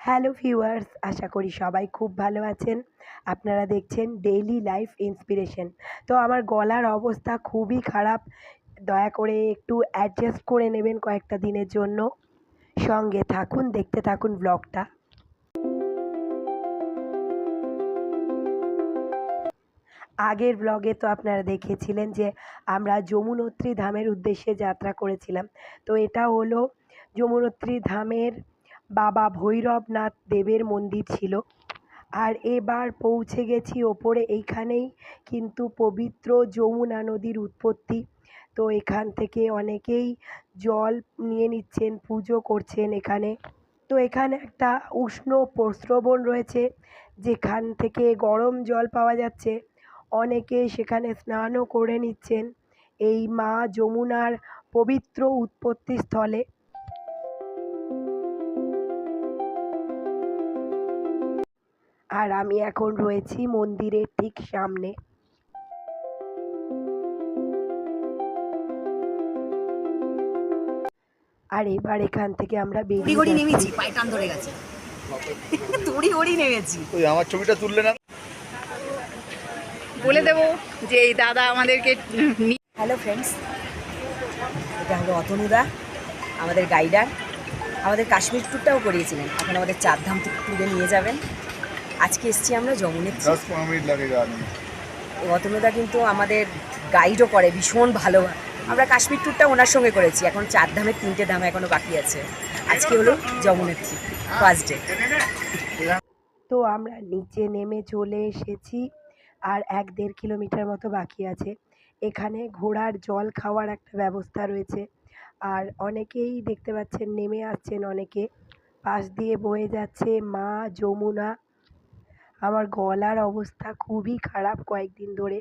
Hello viewers, আশা করি সবাই খুব ভালো আছেন। আপনারা দেখছেন ডেইলি লাইফ ইন্সপিরেশন তো আমার গলার অবস্থা খুবই খারাপ। দয়া করে একটু অ্যাডজাস্ট করে নেবেন কয়েকটা দিনের জন্য। সঙ্গে থাকুন, দেখতে থাকুন ব্লগটা আগের ব্লগে তো আপনারা দেখেছিলেন যে আমরা যমুনোত্রী ধামের উদ্দেশ্যে যাত্রা করেছিলাম। তো এটা হলো যমুনোত্রী ধামের বাবা ভৈরবনাথ দেবের মন্দির ছিল। আর এবার পৌঁছে গেছি ওপরে, এইখানেই কিন্তু পবিত্র যমুনা নদীর উৎপত্তি। তো এখান থেকে অনেকেই জল নিয়ে নিচ্ছেন, পুজো করছেন এখানে। তো এখানে একটা উষ্ণ প্রস্রবণ রয়েছে, যেখান থেকে গরম জল পাওয়া যাচ্ছে। অনেকে সেখানে স্নানও করে নিচ্ছেন এই মা যমুনার পবিত্র উৎপত্তি আর আমি এখন রয়েছি মন্দিরের ঠিক সামনে। আর এবার এখান থেকে আমরা বেরিয়ে গড়ি। নেমেছি পায়ে টান ধরে গেছে। তুড়ি গড়ি নেমেছি। ওই আমার ছবিটা তুললে না? বলে দেবো যে এই দাদা আমাদেরকে হ্যালো ফ্রেন্ডস এটা হলো অতনুদা আমাদের গাইডার। আমাদের কাশ্মীর ট্যুরটাও করিয়েছিলেন। এখন আমাদের চারধাম ট্যুরে নিয়ে যাবেন। আজকে এসছি আমরা যমুনের দশ পনেরো মিনিট লাগে গান অতনুদা কিন্তু আমাদের গাইডও করে ভীষণ ভালো। আমরা কাশ্মীর ট্যুরটা ওনার সঙ্গে করেছি এখন চার ধামের তিনটে ধাম এখনও বাকি আছে। আজকে হলো যমুনেত্রী ফার্স্ট ডে তো আমরা নিচে নেমে চলে এসেছি আর এক দেড় কিলোমিটার মতো বাকি আছে। এখানে ঘোড়ার জল খাওয়ার একটা ব্যবস্থা রয়েছে। আর অনেকেই দেখতে পাচ্ছেন নেমে আসছেন অনেকে। পাশ দিয়ে বয়ে যাচ্ছে মা যমুনা। আমার গলার অবস্থা খুবই খারাপ কয়েকদিন ধরে,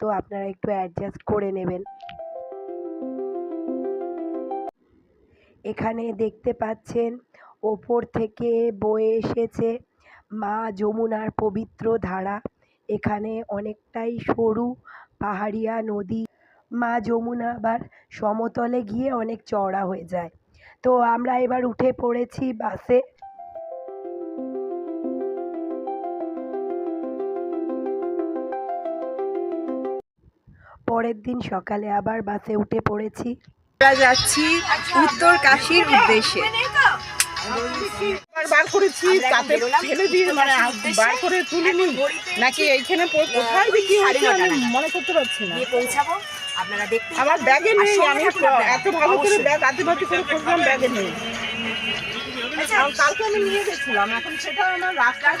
তো আপনারা একটু অ্যাডজাস্ট করে নেবেন। এখানে দেখতে পাচ্ছেন, ওপর থেকে বয়ে এসেছে মা যমুনার পবিত্র ধারা। এখানে অনেকটাই সরু পাহাড়িয়া নদী। মা যমুনা আবার সমতলে গিয়ে অনেক চওড়া হয়ে যায়। তো আমরা এবার উঠে পড়েছি বাসে। পরের দিন সকালে আবার বাসে উঠে পড়েছি। আমরা যাচ্ছি উত্তর কাশীর উদ্দেশ্যে। বার করেছি তাতে ফেলে দিয়ে মানে বার করে তুলিনি। নাকি এইখানে পো- কোথায় যে কি হয়েছে আমি মনে করতে পারছি না। পৌঁছাবো আপনারা দেখতে আমার ব্যাগে নেই আমি এত ভালো করে। ব্যাগ করে ব্যাগে নেই। কালকে আমি নিয়ে গেছিলাম এখন সেটা আমার রাস্তায়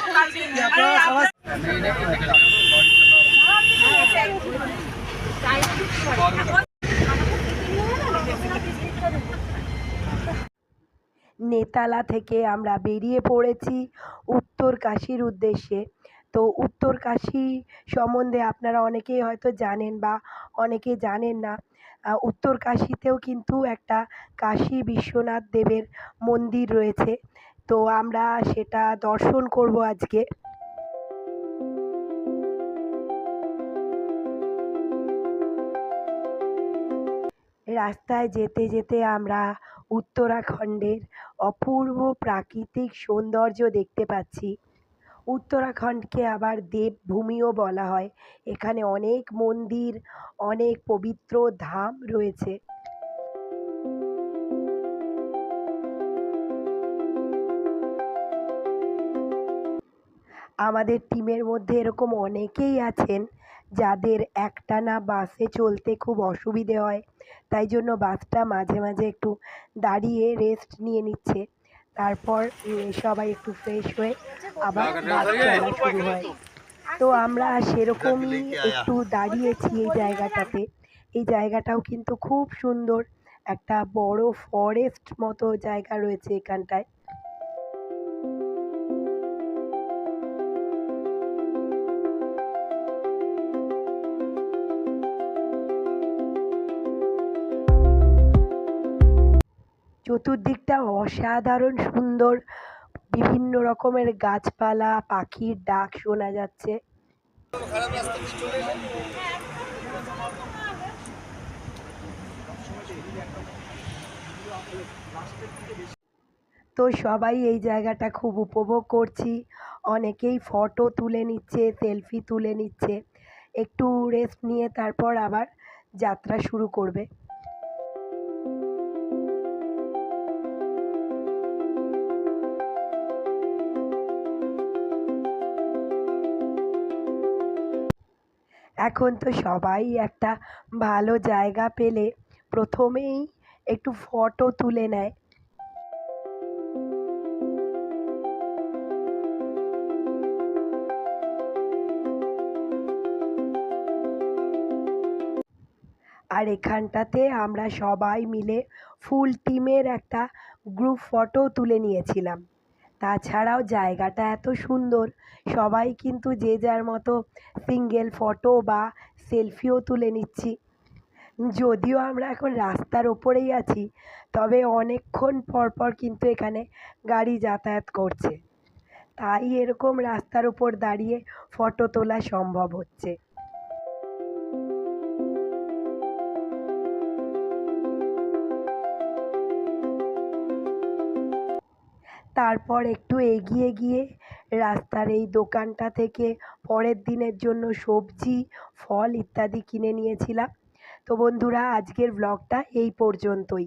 নেতালা থেকে আমরা বেরিয়ে পড়েছি উত্তর কাশীর উদ্দেশ্যে। তো উত্তর কাশী সম্বন্ধে আপনারা অনেকেই হয়তো জানেন বা অনেকে জানেন না উত্তর কাশীতেও কিন্তু একটা কাশী বিশ্বনাথ দেবের মন্দির রয়েছে। তো আমরা সেটা দর্শন করব আজকে। রাস্তায় যেতে যেতে আমরা উত্তরাখণ্ডের অপূর্ব প্রাকৃতিক সৌন্দর্য দেখতে পাচ্ছি। উত্তরাখণ্ডকে আবার দেবভূমিও বলা হয়। এখানে অনেক মন্দির, অনেক পবিত্র ধাম রয়েছে। আমাদের টিমের মধ্যে এরকম অনেকেই আছেন। যাদের একটানা বাসে চলতে খুব অসুবিধে হয় তাই জন্য বাসটা মাঝে মাঝে একটু দাঁড়িয়ে রেস্ট নিয়ে নিচ্ছে। তারপর সবাই একটু ফ্রেশ হয়ে আবার বাস চলা শুরু হয়। তো আমরা সেরকমই একটু দাঁড়িয়েছি এই জায়গাটাতে। এই জায়গাটাও কিন্তু খুব সুন্দর। একটা বড় ফরেস্ট মতো জায়গা রয়েছে এখানটায়। চতুর্দিকটা অসাধারণ, সুন্দর। বিভিন্ন রকমের গাছপালা, পাখির ডাক শোনা যাচ্ছে। তো সবাই এই জায়গাটা খুব উপভোগ করছি। অনেকেই ফটো তুলে নিচ্ছে সেলফি তুলে নিচ্ছে। একটু রেস্ট নিয়ে তারপর আবার যাত্রা শুরু করবে। এখন তো সবাই একটা ভালো জায়গা পেলে প্রথমেই একটু ফটো তুলে নেয়। আর এখানটাতে আমরা সবাই মিলে ফুল টিমের একটা গ্রুপ ফটো তুলে নিয়েছিলাম। তাছাড়াও জায়গাটা এত সুন্দর। সবাই কিন্তু যে যার মতো সিঙ্গেল ফটো বা সেলফিও তুলে নিচ্ছি। যদিও আমরা এখন রাস্তার ওপরেই আছি, তবে অনেকক্ষণ পর পর কিন্তু এখানে গাড়ি যাতায়াত করছে। তাই এরকম রাস্তার ওপর দাঁড়িয়ে ফটো তোলা সম্ভব হচ্ছে। তারপর একটু এগিয়ে গিয়ে রাস্তার এই দোকানটা থেকে পরের দিনের জন্য সবজি, ফল ইত্যাদি কিনে নিয়েছিলাম। তো বন্ধুরা, আজকের ব্লগটা এই পর্যন্তই।